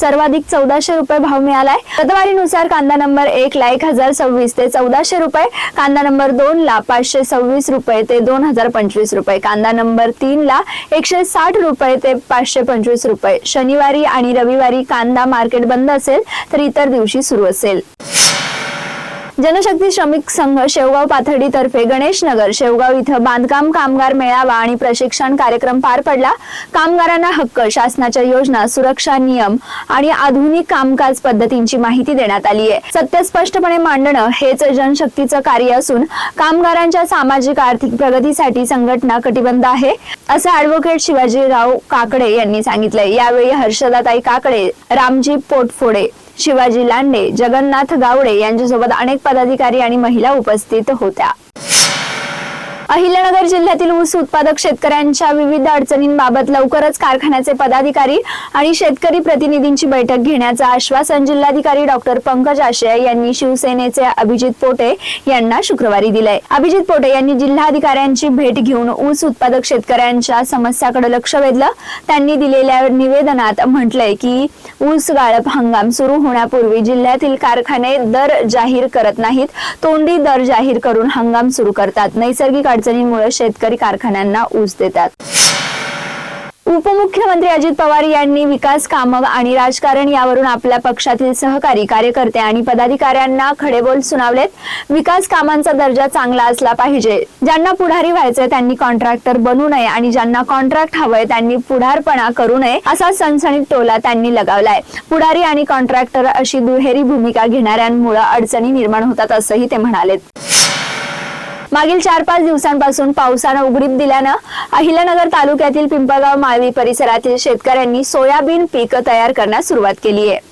सर्वाधिक चौदाशे रुपये भाव मिळालाय. प्रतवारीनुसार कांदा नंबर एक ला एक हजार सव्वीस ते चौदाशे रुपये कांदा नंबर दोन ला पाचशे सव्वीस रुपये ते दोन हजार पंचवीस रुपये कांदा नंबर तीन ला एकशे साठ रुपये ते पाचशे पंचवीस रुपये. शनिवारी आणि रविवारी कांदा मार्केट बंद असेल तर इतर दिवशी सुरू असेल. जनशक्ती श्रमिक संघ शेवगाव पाथर्डी तर्फे गणेश नगर शेवगाव इथं बांधकाम कामगार मेळावा आणि प्रशिक्षण कार्यक्रम पार पडला. कामगारांना हक्क शासनाच्या योजना सुरक्षा नियम आणि आधुनिक कामकाज पद्धतींची माहिती देण्यात आली आहे. सत्य स्पष्टपणे मांडणं हेच जनशक्तीचं कार्य असून कामगारांच्या सामाजिक आर्थिक प्रगतीसाठी संघटना कटिबंध आहे असं ऍडव्होकेट शिवाजीराव काकडे यांनी सांगितलंय. यावेळी हर्षदाताई काकडे रामजी पोटफोडे शिवाजी लांडे जगन्नाथ गावडे यांच्यासोबत अनेक पदाधिकारी आणि महिला उपस्थित होत्या. अहिल्यानगर जिल्ह्यातील ऊस उत्पादक शेतकऱ्यांच्या विविध अडचणींबाबत लवकरच कारखान्याचे पदाधिकारी आणि शेतकरी प्रतिनिधींची बैठक घेण्याचं आश्वासन जिल्हाधिकारी डॉक्टर पंकज आशय यांनी शिवसेनेचे अभिजित पोटे यांना शुक्रवारी दिलंय. अभिजित पोटे यांनी जिल्हाधिकाऱ्यांची भेट घेऊन ऊस उत्पादक शेतकऱ्यांच्या समस्याकडे लक्ष वेधलं. त्यांनी दिलेल्या निवेदनात म्हटलंय की ऊस गाळप हंगाम सुरू होण्यापूर्वी जिल्ह्यातील कारखाने दर जाहीर करत नाहीत. तोंडी दर जाहीर करून हंगाम सुरू करतात. नैसर्गिक अडचणींमुळे शेतकरी कारखान्यांना ऊस देतात. उपमुख्यमंत्री अजित पवार यांनी विकास कामं आणि राजकारण यावरून आपल्या पक्षातील सहकारी कार्यकर्ते आणि पदाधिकाऱ्यांना खडेबोल सुनावलेत. विकास कामांचा दर्जा चांगला असला पाहिजे. ज्यांना पुढारी व्हायचंय त्यांनी कॉन्ट्रॅक्टर बनू नये आणि ज्यांना कॉन्ट्रॅक्ट हवंय त्यांनी पुढारपणा करू नये असा सणसणीत टोला त्यांनी लगावलाय. पुढारी आणि कॉन्ट्रॅक्टर अशी दुहेरी भूमिका घेणाऱ्यांमुळे अडचणी निर्माण होतात असंही ते म्हणालेत. मागील चार पाच दिवसांपासून पावसानं उघडीप दिल्यानं अहिल्यानगर तालुक्यातील पिंपळगाव माळवी परिसरातील शेतकऱ्यांनी सोयाबीन पीक तयार करण्यास सुरुवात केली आहे.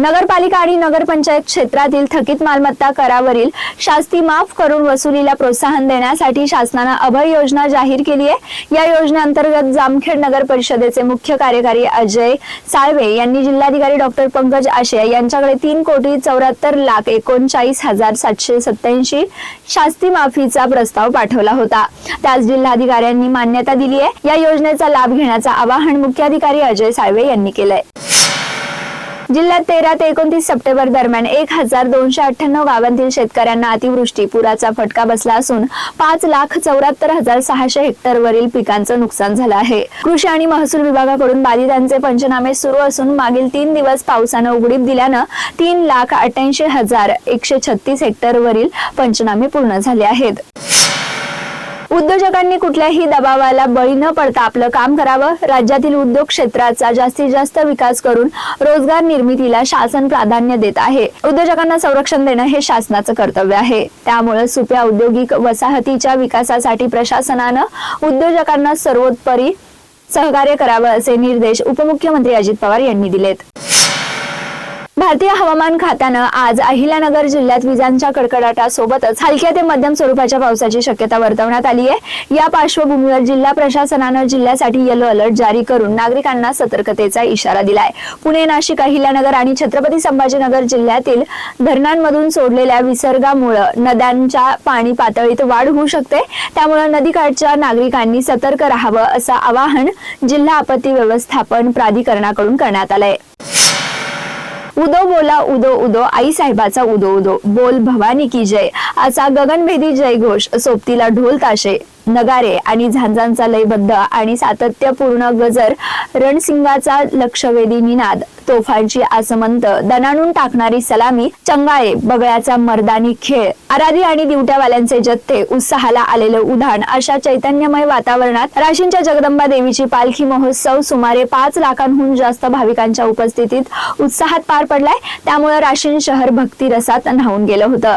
नगरपालिका आणि नगरपंचायत क्षेत्रातील थकीत मालमत्ता करावरील शास्ती माफ करून वसुलीला प्रोत्साहन देण्यासाठी शासनानं अभय योजना जाहीर केली आहे. या योजनेअंतर्गत जामखेड नगर परिषदेचे मुख्य कार्यकारी अजय साळवे यांनी जिल्हाधिकारी डॉक्टर पंकज आशे यांच्याकडे तीन कोटी चौऱ्याहत्तर लाख एकोणचाळीस हजार सातशे सत्याऐंशी शास्ती माफीचा प्रस्ताव पाठवला होता. त्याच जिल्हाधिकाऱ्यांनी मान्यता दिली आहे. या योजनेचा लाभ घेण्याचं आवाहन मुख्याधिकारी अजय साळवे यांनी केलंय. जिल्ह्यात तेरा ते एकोणतीस सप्टेंबर दरम्यान एक हजार दोनशे अठ्ठ्याण्णव गावांतील शेतकऱ्यांना अतिवृष्टी पुराचा फटका बसला असून पाच लाख चौऱ्याहत्तर हजार सहाशे हेक्टरवरील पिकांचं नुकसान झालं आहे. कृषी आणि महसूल विभागाकडून बाधितांचे पंचनामे सुरू असून मागील तीन दिवस पावसानं उघडीप दिल्यानं तीन लाख अठ्ठ्याऐंशी हजार एकशे छत्तीस हेक्टरवरील पंचनामे पूर्ण झाले आहेत. उद्योजकांनी कुठल्याही दबावाला बळी न पडता आपलं काम करावं. राज्यातील उद्योग क्षेत्राचा जास्तीत जास्त विकास करून रोजगार निर्मितीला शासन प्राधान्य देत आहे. उद्योजकांना संरक्षण देणं हे शासनाचं कर्तव्य आहे. त्यामुळे सुप्या औद्योगिक वसाहतीच्या विकासासाठी प्रशासनानं उद्योजकांना सर्वोत्परी सहकार्य करावं असे निर्देश उपमुख्यमंत्री अजित पवार यांनी दिलेत. भारतीय हवामान खात्यानं आज अहिल्यानगर जिल्ह्यात विजांच्या कडकडाटासोबतच हलक्या ते मध्यम स्वरूपाच्या पावसाची शक्यता वर्तवण्यात आली आहे. या पार्श्वभूमीवर जिल्हा प्रशासनानं जिल्ह्यासाठी येलो अलर्ट जारी करून नागरिकांना सतर्कतेचा इशारा दिलाय. पुणे नाशिक अहिल्यानगर आणि छत्रपती संभाजीनगर जिल्ह्यातील धरणांमधून सोडलेल्या विसर्गामुळे नद्यांच्या पाणी पातळीत वाढ होऊ शकते. त्यामुळे नदीकाठच्या नागरिकांनी सतर्क राहावं असं आवाहन जिल्हा आपत्ती व्यवस्थापन प्राधिकरणाकडून करण्यात आलंय. उदो बोला उदो उदो आई साहेबाचा उदो उदो. बोल भवानी की जय. असा गगनभेदी जयघोष सोबतीला ढोल ताशे. नगारे आणि झांजांचा लयबद्ध आणि सातत्यपूर्ण गजर रणसिंगाचा लक्षवेधी निनाद तोफांची आसमंत दणाणून टाकणारी सलामी चंगाळे बगळ्याचा मर्दानी खेळ आराधी आणि दिवट्यावाल्यांचे जत्थे उत्साहाला आलेलं उधाण अशा चैतन्यमय वातावरणात राशींच्या जगदंबा देवीची पालखी महोत्सव सुमारे पाच लाखांहून जास्त भाविकांच्या उपस्थितीत उत्साहात पार पडलाय. त्यामुळे राशीन शहर भक्ती रसात न्हावून गेलं होतं.